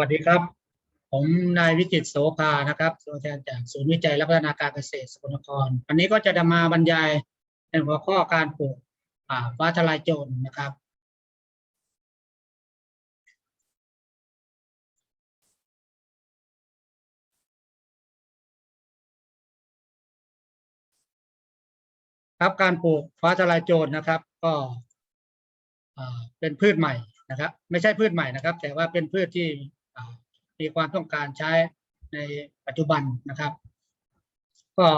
วัสดีครับ ผมนายวิจิตโสภานะครับตัวแทนจากศูนย์วิจัยและพัฒนาการเกษตรสกลนคร วันนี้ก็จะมาบรรยายในหัวข้อการปลูกฟ้าทลายโจรนะครับ ครับการปลูกฟ้าทลายโจรนะครับ ก็เป็นพืชใหม่นะครับ ไม่ใช่พืชใหม่นะครับ แต่ว่าเป็นพืชที่ มีความต้องการใช้ในปัจจุบันนะครับ ก็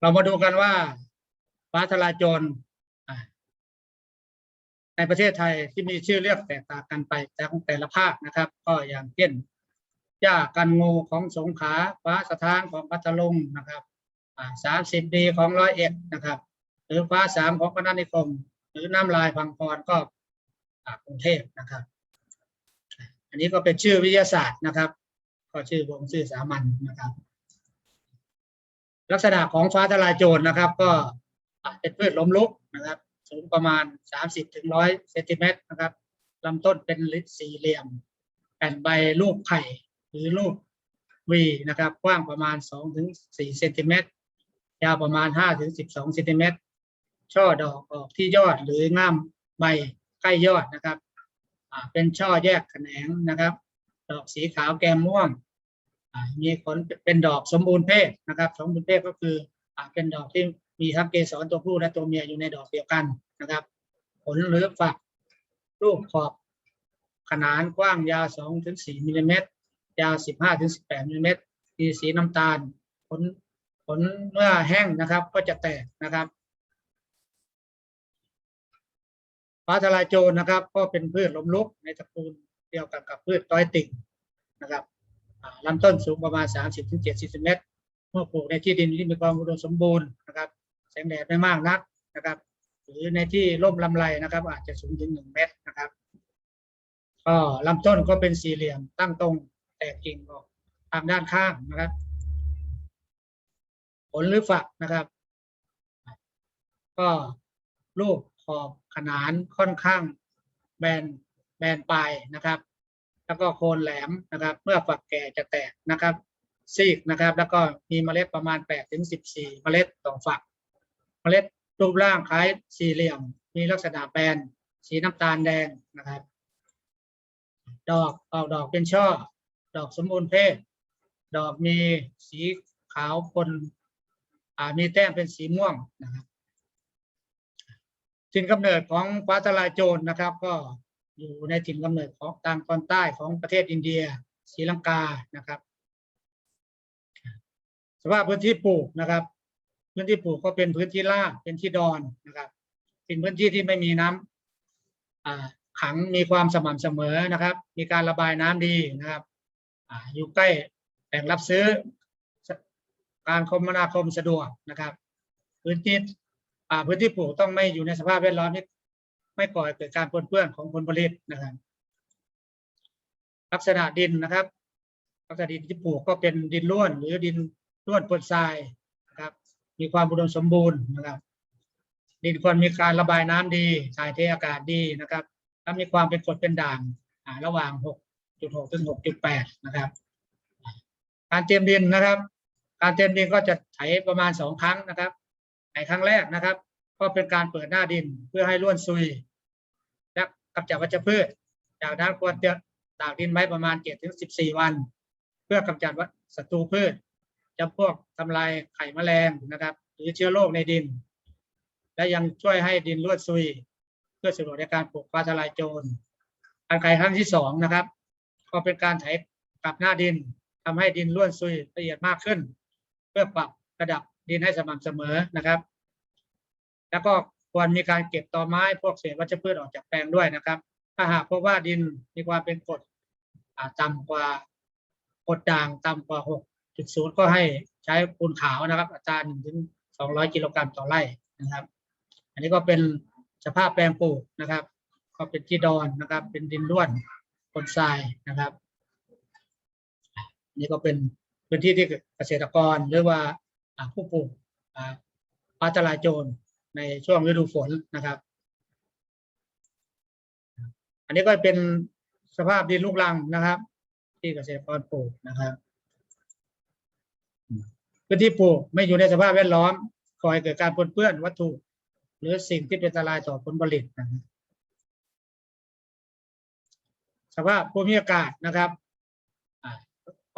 เรามาดูกันว่าฟ้าทลายโจรในประเทศไทยที่มีชื่อเรียกแตกต่างกันไปแต่ของแต่ละภาคนะครับ ก็อย่างเช่นหญ้ากันงูของสงขลาฟ้าสะท้านของพัทลุงนะครับสามสิบดีของร้อยเอ็ดนะครับ หรือฟ้าสามของพนัสนิคม หรือน้ำลายพังพรก็กรุงเทพนะครับ อันนี้ก็เป็นชื่อวิทยาศาสตร์นะครับ ก็ชื่อวงชื่อสามัญนะครับ ลักษณะของฟ้าทลายโจรนะครับ ก็เป็นพืชล้มลุกนะครับ สูงประมาณ 30ถึง100เซนติเมตรนะครับลำต้นเป็นลิสี่เหลี่ยมแผ่นใบรูปไข่หรือรูปวีนะครับกว้างประมาณ2ถึง4เซนติเมตรยาวประมาณ5ถึง12เซนติเมตรช่อดอกออกที่ยอดหรือง่ามใบใกล้ยอดนะครับ เป็นช่อแยกแขนงนะครับ ดอกสีขาวแกมม่วงมีผลเป็นดอกสมบูรณ์เพศนะครับสมบูรณ์เพศก็คืออเป็นดอกที่มีทั้งเกสรตัวผู้และตัวเมียอยู่ในดอกเดียวกันนะครับ ผลหรือฝักรูปขอบขนานกว้างยาว2ถึง4มิลลิเมตรยาว 15ถึง18มิลลิเมตรมีสีน้ำตาล ผลผลเมื่อแห้งนะครับก็จะแตกนะครับ ฟ้าทลายโจรนะครับ ก็เป็นพืชล้มลุกในตระกูลเดียวกันกับพืชต้อยติ่งนะครับอ่าลำต้นสูงประมาณ 30-70เซนติเมตร เมื่อปลูกในที่ดินที่มีความอุดมสมบูรณ์นะครับ แสงแดดไม่มากนักนะครับ หรือในที่ร่มลำไรนะครับ อาจจะสูงถึง 1 เมตรนะครับก็ลำต้นก็เป็นสี่เหลี่ยมตั้งตรงแตกกิ่งออกทางด้านข้างนะครับ ผลหรือฝักนะครับ ก็รูปข อบขนานค่อนข้างแบนแบนปลายนะครับ แล้วก็โคนแหลมนะครับ เมื่อฝักแก่จะแตกนะครับ ซีกนะครับ แล้วก็มีเมล็ดประมาณ8ถึง14 เมล็ดต่อฝัก เมล็ดรูปร่างคล้ายสี่เหลี่ยม มีลักษณะแบนสีน้ำตาลแดงนะครับ ดอกออกดอกเป็นช่อ ดอกสมบูรณ์เพศ ดอกมีสีขาวปนมีแต้มเป็นสีม่วงนะครับ ถิ่นกำเนิดของฟ้าทลายโจรนะครับ ก็อยู่ในถิ่นกำเนิดของทางตอนใต้ของประเทศอินเดียศรีลังกานะครับสภาพพื้นที่ปลูกนะครับ พื้นที่ปลูกก็เป็นพื้นที่ราบเป็นที่ดอนนะครับ เป็นพื้นที่ที่ไม่มีน้ำอ่าขังมีความสม่ำเสมอนะครับ มีการระบายน้ำดีนะครับอ่าอยู่ใกล้แหล่งรับซื้อ การคมนาคมสะดวกนะครับ พื้นที่ พื้นที่ปลูกต้องไม่อยู่ในสภาพแวดล้อมที่ไม่ก่อให้เกิดการปนเปื้อนของผลผลิตนะครับ ลักษณะดินนะครับ ลักษณะดินที่ปลูกก็เป็นดินร่วน หรือดินร่วนปนทรายนะครับ มีความอุดมสมบูรณ์นะครับ ดินควรมีการระบายน้ำดีถ่ายเทอากาศดีนะครับและมีความเป็นกรดเป็นด่างระหว่าง 6.6 ถึง 6.8 นะครับ การเตรียมดินนะครับ การเตรียมดินก็จะไถประมาณสองครั้งนะครับ ไถครั้งแรกนะครับ ก็เป็นการเปิดหน้าดินเพื่อให้ร่วนซุยและกำจัดวัชพืช จากนั้นควรจะตากดินไว้ประมาณ7ถึง14 วัน เพื่อกำจัดวัชศัตรูพืชจำพวกทำลายไข่แมลงนะครับ หรือเชื้อโรคในดิน และยังช่วยให้ดินร่วนซุย เพื่อสะดวกในการปลูกฟ้าทลายโจรการไถครั้งที่สองนะครับ ก็เป็นการไถกลับหน้าดินทำให้ดินร่วนซุยละเอียดมากขึ้น เพื่อปรับระดับ ดินให้สม่ำเสมอนะครับ แล้วก็ควรมีการเก็บตอไม้พวกเศษวัชพืชออกจากแปลงด้วยนะครับ ถ้าหากพบว่าดินมีความเป็นกรดอ่าต่ำกว่ากรดด่างต่ำกว่า 6.0 ก็ให้ใช้ปูนขาวนะครับอัตรา1ถึง 200 กิโลกรัมต่อไร่นะครับ อันนี้ก็เป็นสภาพแปลงปลูกนะครับ ก็เป็นที่ดอนนะครับ เป็นดินร่วนปนทรายนะครับนี่ก็เป็นพื้นที่ที่เกษตรกรหรือว่า ผู้ปลูกอ่าฟ้าทลายโจรในช่วงฤดูฝนนะครับ อันนี้ก็เป็นสภาพดินลูกรังนะครับ ที่เกษตรกรปลูกนะครับพื้นที่ปลูกไม่อยู่ในสภาพแวดล้อมก่อให้เกิดการปนเปื้อนวัตถุ หรือสิ่งที่เป็นอันตรายต่อผลผลิตนะครับสภาพภูมิอากาศนะครับ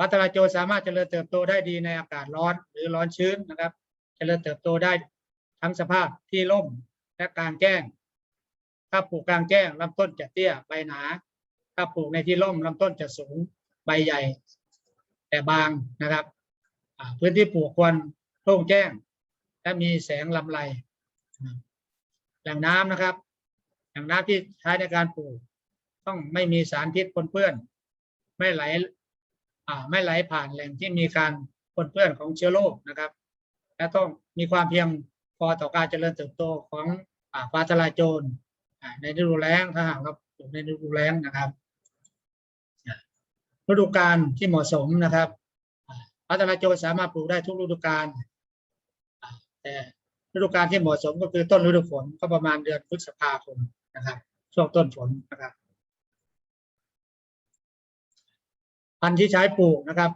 ฟ้าทลาโจสามารถเจริญเติบโตได้ดีในอากาศร้อนหรือร้อนชื้นนะครับ เจริญเติบโตได้ทั้งสภาพที่ร่มและกลางแจ้ง ถ้าปลูกกลางแจ้งลำต้นจะเตี้ยใบหนา ถ้าปลูกในที่ร่มลำต้นจะสูงใบใหญ่ แต่บางนะครับพื้นที่ปลูกควรโล่งแจ้ง และมีแสงลำไรแหล่งน้ำนะครับแหล่งน้ำที่ใช้ในการปลูก ต้องไม่มีสารพิษปนเปื้อน ไม่ไหล ไม่ไหลผ่านแหล่งที่มีการปนเปื้อนของเชื้อโรคนะครับ และต้องมีความเพียงพอต่อการเจริญเติบโตของฟ้าทลายโจรในฤดูแล้งถ้าหากเราปลูกในฤดูแล้งนะครับฤดูกาลที่เหมาะสมนะครับฟ้าทลายโจรสามารถปลูกได้ทุกฤดูกาลแต่ฤดูกาลที่เหมาะสมก็คือต้นฤดูฝนก็ประมาณเดือนพฤษภาคมนะครับช่วงต้นฝนนะครับ พันธุ์ที่ใช้ปลูกนะครับ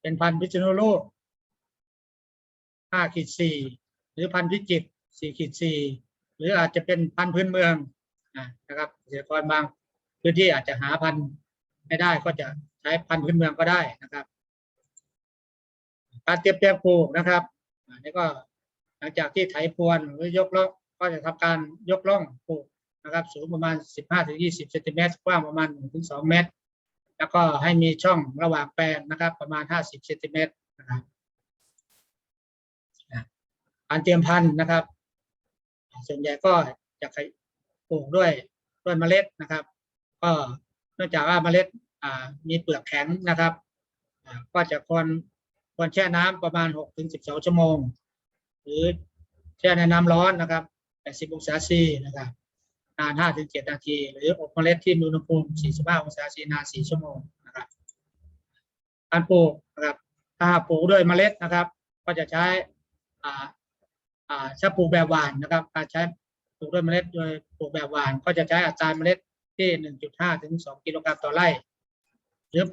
เป็นพันธุ์พิษณุโลกห้าขีดสี่หรือพันธุ์พิจิตรสี่ขีดสี่หรืออาจจะเป็นพันธุ์พื้นเมืองนะครับเกษตรกรบางพื้นที่อาจจะหาพันธุ์ไม่ได้ก็จะใช้พันธุ์พื้นเมืองก็ได้นะครับ การเตรียมแปลงปลูกนะครับอันนี้ก็หลังจากที่ไถพรวนหรือยกล่องก็จะทำการยกล่องปลูกนะครับ สูงประมาณ 15-20เซนติเมตรกว้างประมาณ1-2เมตร แล้วก็ให้มีช่องระหว่างแปลงนะครับ ประมาณ 50เซนติเมตรนะครับการเตรียมพันธุ์นะครับ ส่วนใหญ่ก็จะปลูกด้วยด้วยเมล็ดนะครับ ก็เนื่องจากว่าเมล็ดมีเปลือกแข็งนะครับ ก็จะควรควรแช่น้ำประมาณ6ถึง12 ชั่วโมง หรือแช่ในน้ำร้อนนะครับ 80 องศาซีนะครับ นาน5ถึง7นาที หรืออบเมล็ดที่มีอุณหภูมิ 45 องศาเซนนาน4ชั่วโมงนะครับการปลูกนะครับถ้าหากปลูกด้วยเมล็ดนะครับ ก็จะใช้อ่าอ่าถ้าปลูกแบบหวานนะครับการใช้ปลูกด้วยเมล็ดโดยปลูกแบบหวาน ก็จะใช้อัตราเมล็ดที่ 1.5 ถึง 2 กิโลกรัมต่อไร่หรือ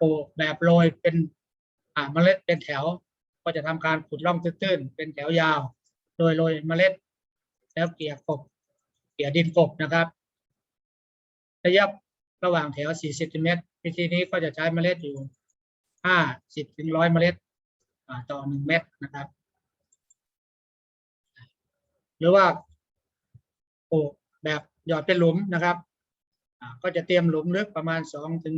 ปลูกแบบโรยเป็นอ่าเมล็ดเป็นแถว ก็จะทำการขุดร่องตื้นๆเป็นแถวยาว โดยโรยเมล็ดแล้วเกี่ยกบ เกี่ยดินกบนะครับ ระยะระหว่างแถว 4 เซนติเมตรวิธีนี้ก็จะใช้เมล็ดอยู่50ถึง100 เมล็ดต่อ 1 เม็ดนะครับ หรือว่าปลูกแบบหยอดเป็นหลุมนะครับ ก็จะเตรียมหลุมลึกประมาณ 2 ถึง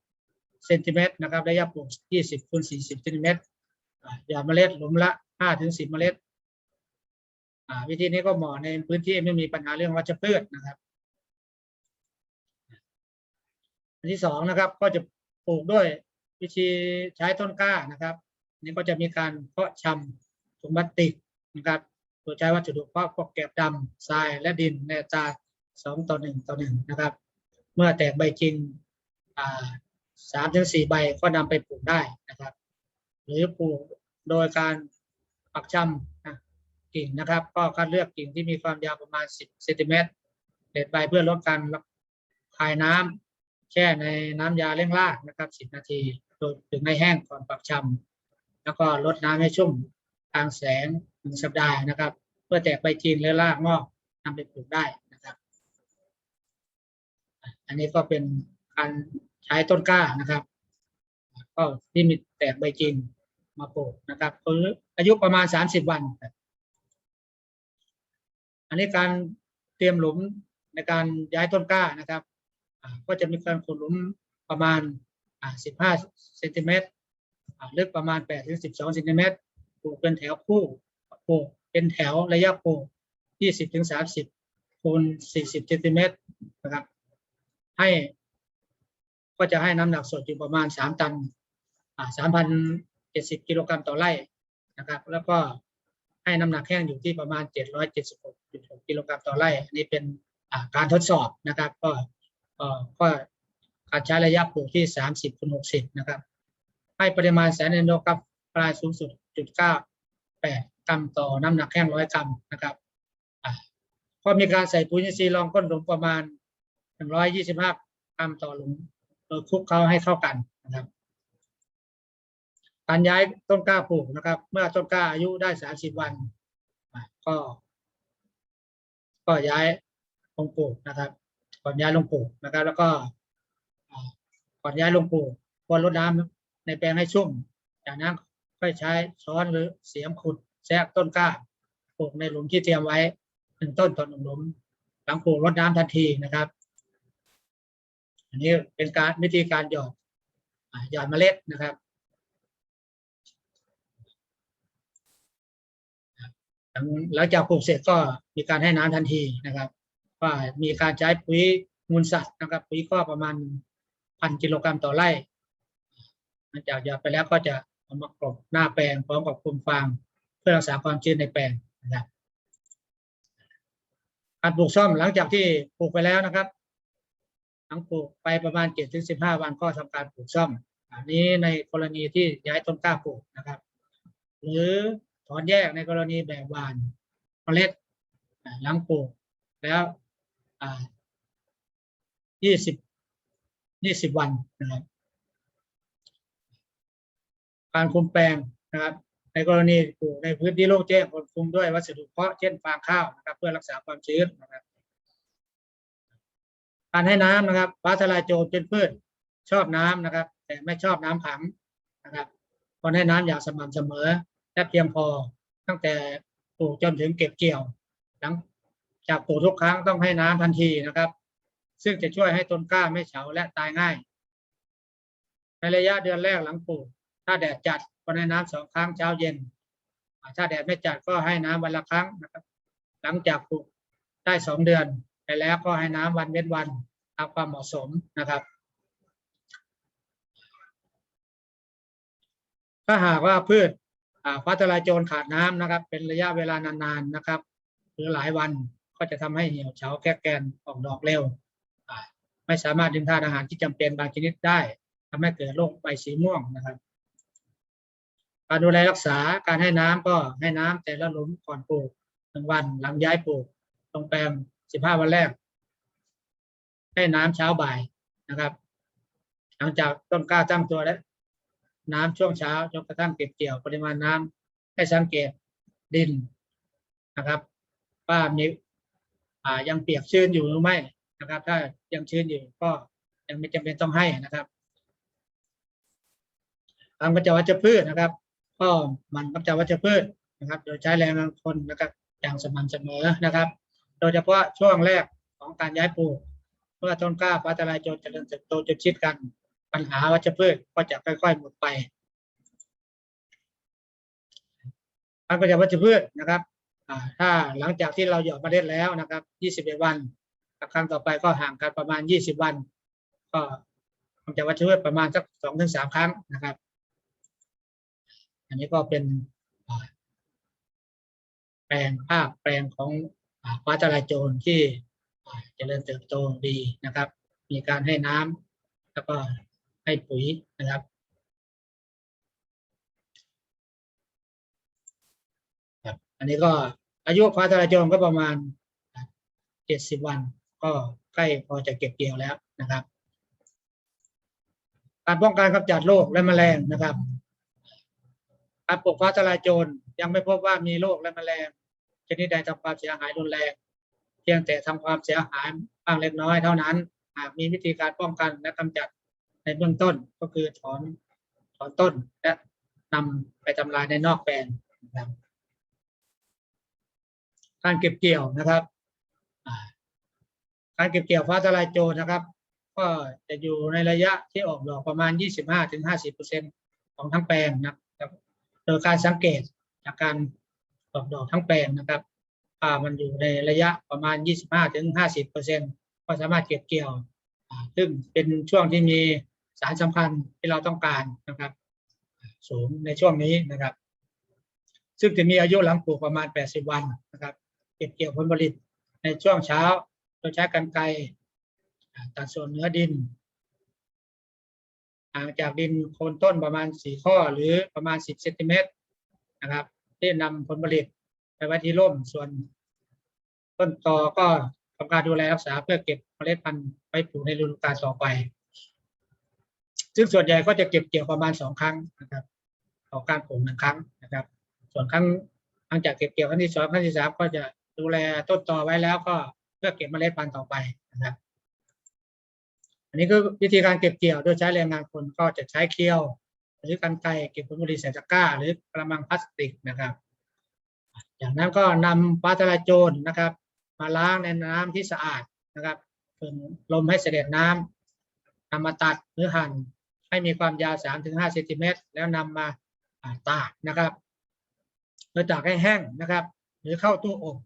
5 เซนติเมตรนะครับ ระยะปลูก 20คูณ40 เซนติเมตรหยอดเมล็ดหลุมละ 5 ถึง 10 เมล็ด วิธีนี้ก็เหมาะในพื้นที่ไม่มีปัญหาเรื่องวัชพืชนะครับ อันที่สองนะครับก็จะปลูกด้วยวิธีใช้ต้นกล้านะครับนี่ก็จะมีการเพาะชำถุงพลาสติกนะครับโดยใช้วัสดุเพาะพวกแกบดำทรายและดินในอัตราสองต่อหนึ่งต่อหนึ่งนะครับ เมื่อแตกใบจริงสามถึงสี่ใบก็นำไปปลูกได้นะครับ หรือปลูกโดยการปักชำนะ กิ่งนะครับ ก็คัดเลือกกิ่งที่มีความยาวประมาณ 10เซนติเมตรเด็ดใบเพื่อลดการคายน้ำแช่ในน้ำยาเร่งรากนะครับ 10 นาทีถึงให้แห้งก่อนปักชำแล้วก็ลดน้ำให้ชุ่มทางแสงหนึ่งสัปดาห์นะครับ เพื่อแตกใบจีนและรากงอกนำไปปลูกได้นะครับ อันนี้ก็เป็นการใช้ต้นกล้านะครับ ก็ที่มีแตกใบจริงมาปลูกนะครับอายุประมาณ 30 วันครับ อันนี้การเตรียมหลุมในการย้ายต้นกล้านะครับก็จะมีการขุดหลุมประมาณ 15 เซนติเมตรลึกประมาณ8ถึง12 เซนติเมตรปลูกเป็นแถวคู่ปลูกเป็นแถวระยะปลูก20ถึง30คูณ40 เซนติเมตรนะครับ ให้ก็จะให้น้ำหนักสดอยู่ประมาณ 3 ตัน3,070 กิโลกรัมต่อไร่นะครับ แล้วก็ให้น้ำหนักแห้งอยู่ที่ประมาณ 770 6.6กิโลกรัมต่อไร่อันนี้เป็นการทดสอบนะครับก็ก็การใช้ระยะปลูกที่ 30คูณ60 นะครับ ให้ปริมาณแสนเอนโดกับปลายสูงสุดจุด98กรัมต่อน้ำหนักแห้ง100กรัมนะครับอ่าก็มีการใส่ปุ๋ยอินทรีย์รองก้นหลุมประมาณ125กรัมต่อหลุมโดยคลุกเคล้าให้เข้ากันนะครับ การย้ายต้นกล้าปลูกนะครับ เมื่อต้นกล้าอายุได้สามสิบวัน ก็ ก็ย้ายลงปลูกนะครับก่อนย้ายลงปลูกนะครับ แล้วก็ก่อนย้ายลงปลูกควรรดน้ำในแปลงให้ชุ่มจากนั้นค่อยใช้ช้อนหรือเสียมขุดแทรกต้นกล้าปลูกในหลุมที่เตรียมไว้หนึ่งต้นต่อหนึ่งหลุมหลังปลูกรดน้ำทันทีนะครับ อันนี้เป็นการวิธีการหยอดอ่าหยอดเมล็ดนะครับ หลังหลังจากปลูกเสร็จก็มีการให้น้ำทันทีนะครับว่ามีการใช้ปุ๋ยมูลสัตว์นะครับปุ๋ยก็ประมาณพันกิโลกรัมต่อไร่หลังจากหยอดไปแล้วก็จะเอามากรบหน้าแปลงพร้อมกับคุมฟางเพื่อรักษาความชื้นในแปลงนะครับการปลูกซ่อมหลังจากที่ปลูกไปแล้วนะครับ หลังปลูกไปประมาณเจ็ดถึงสิบห้าวันก็ทำการปลูกซ่อม อันนี้ในกรณีที่ย้ายต้นกล้าปลูกนะครับ หรือ ถอนแยกในกรณีแบบหวานเมล็ดอ่าหลังปลูกแล้วยี่สิบยี่สิบวันนะครับ การคุมแปลงนะครับ ในกรณีปลูกในพื้นที่โล่งแจ้งควรคุมด้วยวัสดุเพาะเช่นฟางข้าวนะครับ เพื่อรักษาความชื้นนะครับ การให้น้ำนะครับฟ้าทลายโจรเป็นพืชชอบน้ำนะครับ แต่ไม่ชอบน้ำขังนะครับควรให้น้ำอย่างสม่ำเสมอ และเพียงพอตั้งแต่ปลูกจนถึงเก็บเกี่ยว หลังจากปลูกทุกครั้งต้องให้น้ำทันทีนะครับ ซึ่งจะช่วยให้ต้นกล้าไม่เฉาและตายง่าย ในระยะเดือนแรกหลังปลูก ถ้าแดดจัดก็ให้น้ำสองครั้งเช้าเย็น ถ้าแดดไม่จัดก็ให้น้ำวันละครั้งนะครับ หลังจากปลูกได้สองเดือนไปแล้วก็ให้น้ำวันเว้นวันตามความเหมาะสมนะครับ ถ้าหากว่าพืช ฟ้าทลายโจรขาดน้ำนะครับ เป็นระยะเวลานานๆนะครับ หรือหลายวันก็จะทำให้เหี่ยวเฉาแก้แกนออกดอกเร็ว ไม่สามารถดึงธาตุอาหารที่จำเป็นบางชนิดได้ทำให้เกิดโรคใบสีม่วงนะครับ การดูแลรักษาการให้น้ำก็ให้น้ำแต่ละหลุมก่อนปลูกหนึ่งวันหลังย้ายปลูกลงแปลงสิบห้าวันแรก ให้น้ำเช้าบ่ายนะครับ หลังจากต้นกล้าตั้งตัวแล้ว น้ำช่วงเช้าจนกระทั่งเก็บเกี่ยวปริมาณน้ำให้สังเกตดินนะครับว่ามีอ่ายังเปียกชื้นอยู่หรือไม่นะครับ ถ้ายังชื้นอยู่ก็ยังไม่จำเป็นต้องให้นะครับทางกระจายวัชพืชนะครับ ก็มันกำจัดวัชพืชนะครับ โดยใช้แรงงานคนนะครับอย่างสม่ำเสมอนะครับ โดยเฉพาะช่วงแรกของการย้ายปลูกเมื่อต้นกล้าฟ้าทลายโจรเจริญเติบโตจนชิดกัน ปัญหาวัชพืชก็จะค่อย ๆ หมดไปการกำจัดวัชพืชนะครับถ้าหลังจากที่เราหยอดเมล็ดแล้วนะครับ 21 วันครั้งต่อไปก็ห่างกันประมาณ 20 วัน ก็กำจัดวัชพืชประมาณสักสองถึงสามครั้งนะครับ อันนี้ก็เป็นแปลงภาพแปลงของฟ้าทลายโจรที่อ่าเจริญเติบโตดีนะครับ มีการให้น้ำแล้วก็ ให้ปุ๋ยนะครับครับ อันนี้ก็อายุฟ้าทลายโจรก็ประมาณเจ็ดสิบวัน ก็ใกล้พอจะเก็บเกี่ยวแล้วนะครับ การป้องกันกำจัดโรคและแมลงนะครับการปลูกฟ้าทลายโจรยังไม่พบว่ามีโรคและแมลงชนิดใดทำความเสียหายรุนแรงเพียงแต่ทำความเสียหายบ้างเล็กน้อยเท่านั้น หากมีวิธีการป้องกันและกำจัด ในเบื้องต้นก็คือถอนถอนต้นและนำไปทำลายในนอกแปลงนะครับการเก็บเกี่ยวนะครับ การเก็บเกี่ยวฟ้าทลายโจรนะครับ ก็จะอยู่ในระยะที่ออกดอกประมาณ 25ถึง50เปอร์เซ็นของทั้งแปลงนะครับโดยการสังเกตจากการออกดอกทั้งแปลงนะครับอ่ามันอยู่ในระยะประมาณ 25ถึง50เปอร์เซ็นก็สามารถเก็บเกี่ยว ซึ่งเป็นช่วงที่มี สารสำคัญที่เราต้องการนะครับ สูงในช่วงนี้นะครับ ซึ่งจะมีอายุหลังปลูกประมาณ 80 วันนะครับ เก็บเกี่ยวผลผลิตในช่วงเช้าโดยใช้กรรไกรตัดส่วนเนื้อดินห่างจากดินโคนต้นประมาณ 4 ข้อหรือประมาณ 10เซนติเมตรนะครับที่นำผลผลิตไปไว้ที่ร่มส่วนต้นตอก็ทำการดูแลรักษาเพื่อเก็บเมล็ดพันธุ์ไว้ปลูกในฤดูกาลต่อไป ซึ่งส่วนใหญ่ก็จะเก็บเกี่ยวประมาณสองครั้งนะครับต่อการปลูกหนึ่งครั้งนะครับ ส่วนครั้งหลังจากเก็บเกี่ยวครั้งที่สองครั้งที่สามก็จะดูแลต้นตอไว้แล้วก็เพื่อเก็บเมล็ดพันธุ์ต่อไปนะครับ อันนี้ก็วิธีการเก็บเกี่ยวโดยใช้แรงงานคนก็จะใช้เคี้ยว หรือกันไกเก็บผลผลิตใส่ตะกร้า หรือกระมังพลาสติกนะครับ จากนั้นก็นำปลาทะลายโจรนะครับ มาล้างในน้ำที่สะอาดนะครับฝึงลมให้เสด็จน้ำนำมาตัดหรือหั่น ให้มีความยาว 3-5ถึงเซนติเมตรแล้วนำมาตากนะครับโดยตากให้แห้งนะครับ หรือเข้าตู้อบ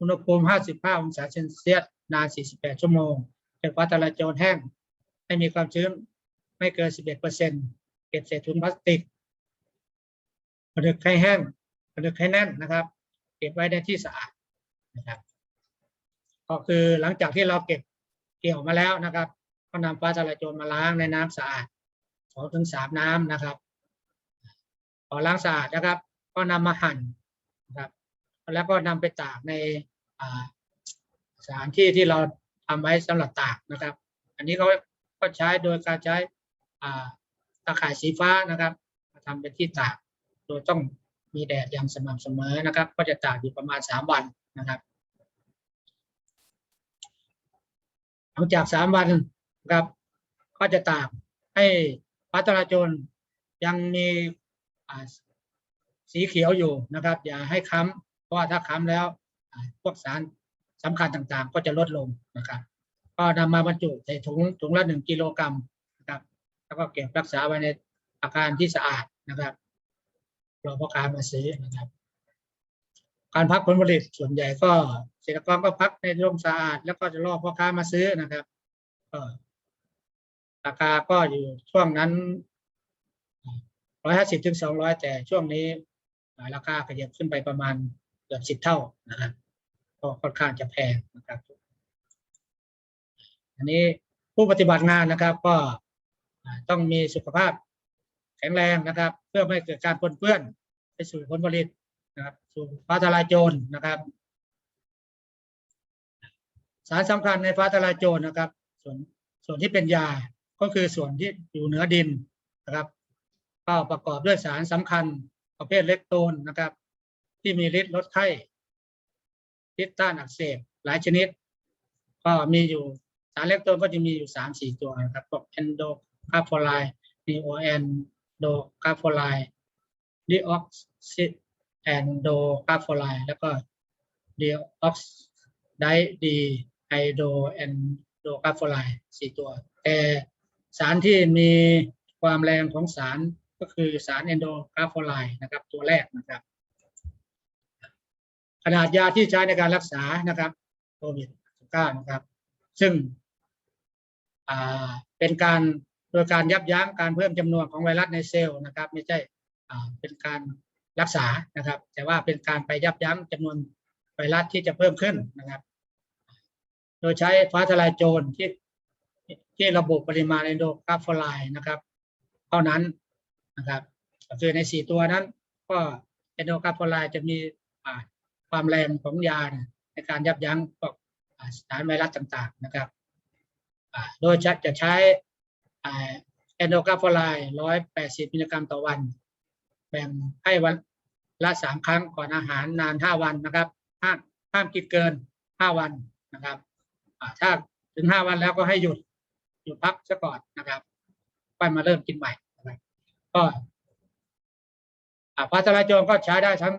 อุณหภูมิ 55 องศาเซนเซียสนาน 48 ชั่วโมงเป็นปลาทะลาโจรแห้ง ให้มีความชื้นไม่เกิน 11เปอร์เซนต์เก็บใส่ถุงพลาสติกผลึกให้แห้งผลึกให้แน่นนะครับ เก็บไว้ในที่สะอาดนะครับ ก็คือหลังจากที่เราเก็บเกี่ยวมาแล้วนะครับ ก็นำปลาทะลาจรมาล้างในน้ำสะอาดสองถึงสามน้ำนะครับพอล้างสะอาดนะครับ ก็นำมาหั่นนะครับ แล้วก็นำไปตากในสถานที่ที่เราทำไว้สำหรับตากนะครับ อันนี้เขาก็ใช้โดยการใช้อ่าตะข่ายสีฟ้านะครับมาทำเป็นที่ตาก โดยต้องมีแดดอย่างสม่ำเสมอนะครับ ก็จะตากอยู่ประมาณสามวันนะครับ หลังจากสามวัน ครับ ก็จะตากให้ปลาตะลาโจรยังมีสีเขียวอยู่นะครับ อย่าให้ค้ำเพราะว่าถ้าค้ำแล้วพวกสารสำคัญต่างๆ ก็จะลดลงนะครับ ก็นำมาบรรจุใส่ถุงถุงละหนึ่งกิโลกรัมนะครับ แล้วก็เก็บรักษาไว้ในอาคารที่สะอาดนะครับรอพ่อค้ามาซื้อนะครับ การพักผลผลิตส่วนใหญ่ก็เกษตรกรก็พักในร่มสะอาด แล้วก็จะรอพ่อค้ามาซื้อนะครับก็ ราคาก็อยู่ช่วงนั้นร้อยห้าสิบถึงสองร้อยแต่ช่วงนี้ราคาขยับขึ้นไปประมาณเกือบสิบเท่านะครับก็ค่อนข้างจะแพงนะครับ อันนี้ผู้ปฏิบัติงานนะครับก็ต้องมีสุขภาพแข็งแรงนะครับ เพื่อไม่เกิดการปนเปื้อนไปสู่ผลผลิตนะครับ สู่ฟ้าทลายโจรนะครับ สารสำคัญในฟ้าทลายโจรนะครับ ส่วนส่วนที่เป็นยา ก็คือส่วนที่อยู่เหนือดินนะครับก็ประกอบด้วยสารสำคัญประเภทเล็กโตนนะครับ ที่มีฤทธิ์ลดไข้ฤทธิ์ต้านอักเสบหลายชนิด ก็มีอยู่สารเล็กโตนก็จะมีอยู่สามสี่ตัวนะครับพวกเอนโดคาโฟไลดีโอเอนโดคาโฟไลดีออกซิแอนโดคาโฟไลแล้วก็ดีออกไดดีไฮโดแอนโดคาโฟไลสี่ตัวแต่ สารที่มีความแรงของสารก็คือสารเอนโดคาโฟไลน์นะครับตัวแรกนะครับ ขนาดยาที่ใช้ในการรักษานะครับโควิด -19 นะครับ ซึ่งเป็นการโดยการยับยั้งการเพิ่มจำนวนของไวรัสในเซลล์นะครับ ไม่ใช่เป็นการรักษานะครับ แต่ว่าเป็นการไปยับยั้งจำนวนไวรัสที่จะเพิ่มขึ้นนะครับ โดยใช้ฟ้าทลายโจรที่ ที่ระบุปริมาณเอนโดคาโฟไลน์นะครับ เท่านั้นนะครับคือในสี่ตัวนั้น ก็เอนโดคาโฟไลน์จะมีความแรงของยานในการยับยั้งพวกอ่าสารไวรัสต่างๆนะครับโดยจะใช้เอนโดคาโฟไลร้อยแปดสิบมิลลิกรัมต่อวัน แบ่งให้วันละสามครั้งก่อนอาหารนานห้าวันนะครับ ห้ามห้ามกินเกินห้าวันนะครับถ้าถึงห้าวันแล้วก็ให้หยุด หยุดพักซะก่อนนะครับค่อยมาเริ่มกินใหม่นะก็อ่าฟ้าทลายโจรก็ใช้ได้ทั้ง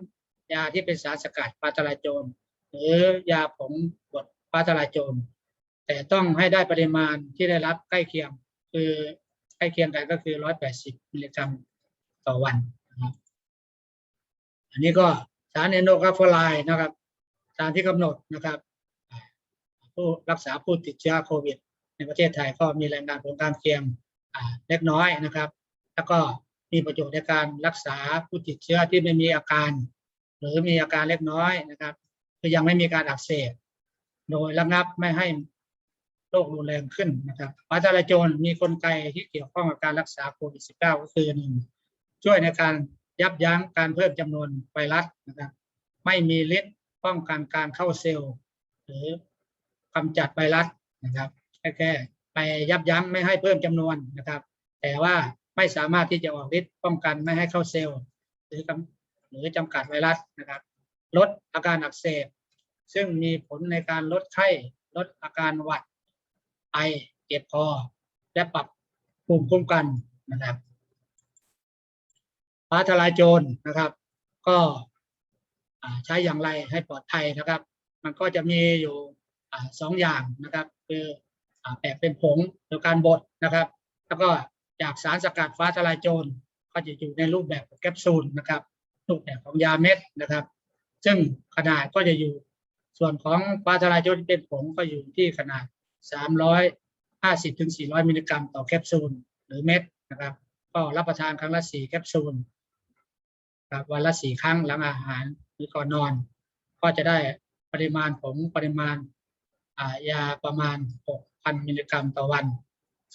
ยาที่เป็นสารสกัดฟ้าทลายโจรหรือยาผงบดฟ้าทลายโจรแต่ต้องให้ได้ปริมาณที่ได้รับใกล้เคียง คือใกล้เคียงกันก็คือร้อยแปดสิบมิลลิกรัมต่อวันนะครับอันนี้ก็สารเอนโดคาฟไลนะครับสารที่กำหนดนะครับ ผู้รักษาผู้ติดเชื้อโควิด ในประเทศไทยก็มีรายงานผลการเคียงเล็กน้อยนะครับ แล้วก็มีประโยชน์ในการรักษาผู้ติดเชื้อที่ไม่มีอาการ หรือมีอาการเล็กน้อยนะครับคือยังไม่มีการอักเสบโดยระงับไม่ให้โรครุนแรงขึ้นนะครับฟ้าทลายโจรมีกลไกที่เกี่ยวข้องกับการรักษาโควิด -19 ก็คือหนึ่งช่วยในการยับยั้งการเพิ่มจำนวนไวรัสนะครับ ไม่มีฤทธิ์ป้องกันการเข้าเซลล์ หรือกำจัดไวรัสนะครับ แค่แค่ไปยับยั้งไม่ให้เพิ่มจำนวนนะครับ แต่ว่าไม่สามารถที่จะออกฤทธิ์ป้องกันไม่ให้เข้าเซลล์หรือกำหรือจำกัดไวรัสนะครับ ลดอาการอักเสบ ซึ่งมีผลในการลดไข้ ลดอาการหวัดไอเจ็บคอ และปรับภูมิคุ้มกันนะครับฟ้าทลายโจรนะครับ ก็ใช้อย่างไรให้ปลอดภัยนะครับ มันก็จะมีอยู่อสองอย่างนะครับ คือ แบบเป็นผงโดยการบดนะครับ แล้วก็จากสารสกัดฟ้าทลายโจรก็จะอยู่ในรูปแบบแคปซูลนะครับรูปแบบของยาเม็ดนะครับ ซึ่งขนาดก็จะอยู่ส่วนของฟ้าทลายโจรที่เป็นผงก็อยู่ที่ขนาด 350ถึง400 มิลลิกรัมต่อแคปซูลหรือเม็ดนะครับ ก็รับประทานครั้งละ 4 แคปซูลครับวันละสี่ครั้งหลังอาหารหรือก่อนนอน ก็จะได้ปริมาณผงปริมาณยาประมาณ 6 6,000 มิลลิกรัมต่อวัน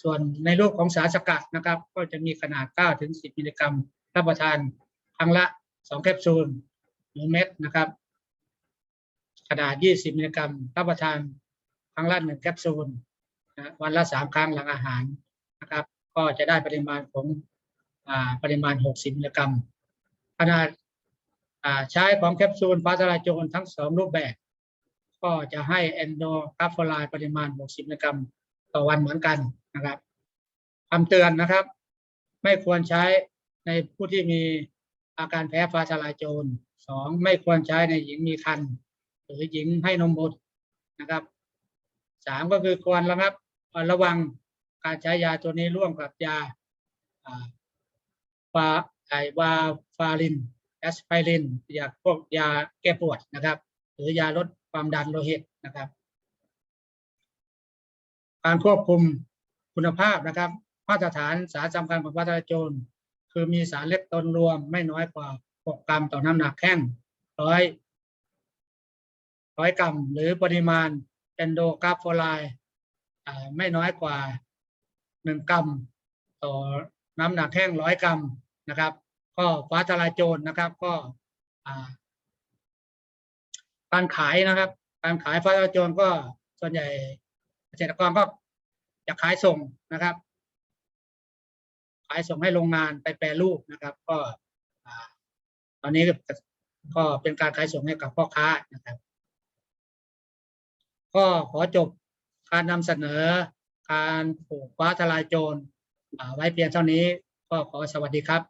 ส่วนในรูปของสารสกัดนะครับ ก็จะมีขนาด 9 ถึง 10 มิลลิกรัมรับประทานครั้งละ 2 แคปซูลหรือเม็ดนะครับ ขนาด 20 มิลลิกรัมรับประทานครั้งละ 1 แคปซูลนะวันละ 3 ครั้งหลังอาหารนะครับ ก็จะได้ปริมาณของอปริมาณ 60 มิลลิกรัมขนาดใช้ของแคปซูลฟ้าทลายโจรทั้งสองรูปแบบ ก็จะให้แอนโดคาฟลายปริมาณ 60มิลลิกรัมต่อวันเหมือนกันนะครับคำเตือนนะครับ ไม่ควรใช้ในผู้ที่มีอาการแพ้ฟ้าทลายโจรสองไม่ควรใช้ในหญิงมีครรภ์หรือหญิงให้นมบุตรนะครับสามก็คือควรระงับระวังการใช้ยาตัวนี้ร่วมกับยาฟาไอวาฟารินแอสไพรินยาพวกยาแก้ปวดนะครับ หรือยาลด ความดันโลหิตนะครับ การควบคุมคุณภาพนะครับ มาตรฐานสารสำคัญของฟ้าทลาโจรคือมีสารเล็กตนรวมไม่น้อยกว่า 6 กรัมต่อน้ำหนักแข้งร้อยร้อยกรัม หรือปริมาณเอนโดกราฟโฟไลไม่น้อยกว่า 1 กรัม ต่อน้ำหนักแข้งร้อยกรัมนะครับ ก็ฟ้าทลายโจรนะครับ ก็ การขายนะครับ การขายฟ้าทลายโจรก็ส่วนใหญ่เกษตรกรก็จะขายส่งนะครับ ขายส่งให้โรงงานไปแปรรูปนะครับ ก็ตอนนี้ก็เป็นการขายส่งให้กับพ่อค้านะครับ ก็ขอจบการนำเสนอการปลูกฟ้าทลายโจรไว้เพียงเท่านี้ก็ขอสวัสดีครับ